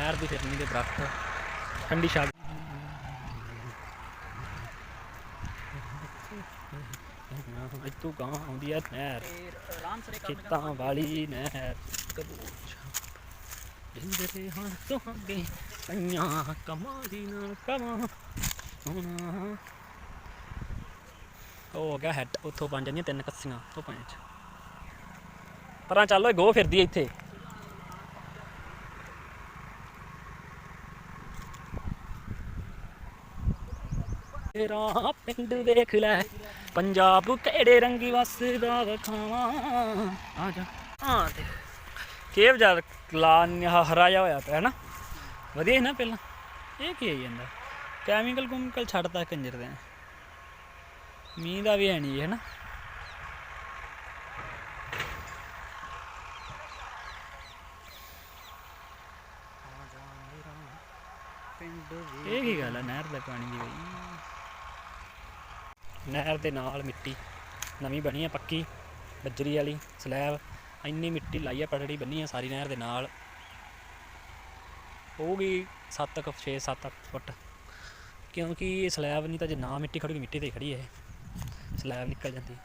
ਨਹਿਰ ਦੀ ਫਿਰਨੀ ਦੇ ਦਰਖਤ, ਠੰਡੀ ਛਾਂ ਇੱਥੋਂ ਗਾਂ ਆਉਂਦੀ ਹੈ ਨਹਿਰ, ਖੇਤਾਂ ਵਾਲੀ ਨਹਿਰ ਜਿੰਦਰੇ ਹਾਂ ਤੁਹਾਡੇ ਕੰਨਾਂ ਕਮਾਂ ਦੀ ਨਾਲ ਕਮਾਂ ਹੋਣਾ ਉਹ ਗਿਆ ਹੈਡ ਉੱਥੋਂ ਬਣ ਜਾਂਦੀਆਂ ਤਿੰਨ ਕੱਸੀਆਂ ਉਹ ਪੰਜ ਪਰਾਂ ਚੱਲ ਓਏ ਗੋ ਫਿਰਦੀ ਇੱਥੇ। ਤੇਰਾ ਪਿੰਡ ਵੇਖ ਲੈ। ਪੰਜਾਬ ਕਿਹੜੇ ਰੰਗੀ ਵਸਦਾ ਵਖਾਵਾਂ। ਆ ਜਾ। ਆ ਤੇ ਕੇਵ ਜਾ ਲਾ ਨਿਹਾ ਹਰਾ ਹੋਇਆ ਪਿਆ ਨਾ। ਵਧੀਆ ਸੀ ਨਾ ਪਹਿਲਾਂ। ਇਹ ਕੀ ਆਈ ਜਾਂਦਾ? ਕੈਮੀਕਲ ਕੁਮੀਕਲ ਛੱਡਦਾ ਕੰਜਰ ਦੇ। ਮੀਂਹ ਦਾ ਵੀ ਹੈ ਨਹੀਂ ਹੈ ਨਾ ਇਹ ਕੀ ਗੱਲ ਹੈ ਨਹਿਰ ਦੇ ਪਾਣੀ ਦੀ ਬਈ। ਨਹਿਰ ਦੇ ਨਾਲ ਮਿੱਟੀ, ਨਵੀਂ ਬਣੀ ਹੈ ਪੱਕੀ, ਬੱਜਰੀ ਵਾਲੀ, ਸਲੈਬ, ਇੰਨੀ ਮਿੱਟੀ ਲਾਈ ਹੈ ਪਟੜੀ ਬੰਨੀ ਆ ਸਾਰੀ ਨਹਿਰ ਦੇ ਨਾਲ। ਹੋਊਗੀ 7 ਕੁ 6 7 ਫੁੱਟ। ਕਿਉਂਕਿ ਇਹ ਸਲੈਬ ਨਹੀਂ ਤਾਂ ਜੇ ਨਾ ਮਿੱਟੀ ਖੜੂਗੀ ਮਿੱਟੀ ਤੇ ਹੀ ਖੜੀ ਹੈ ਇਹ। ਸਲੈਬ ਨਿਕਲ ਜਾਂਦੀ।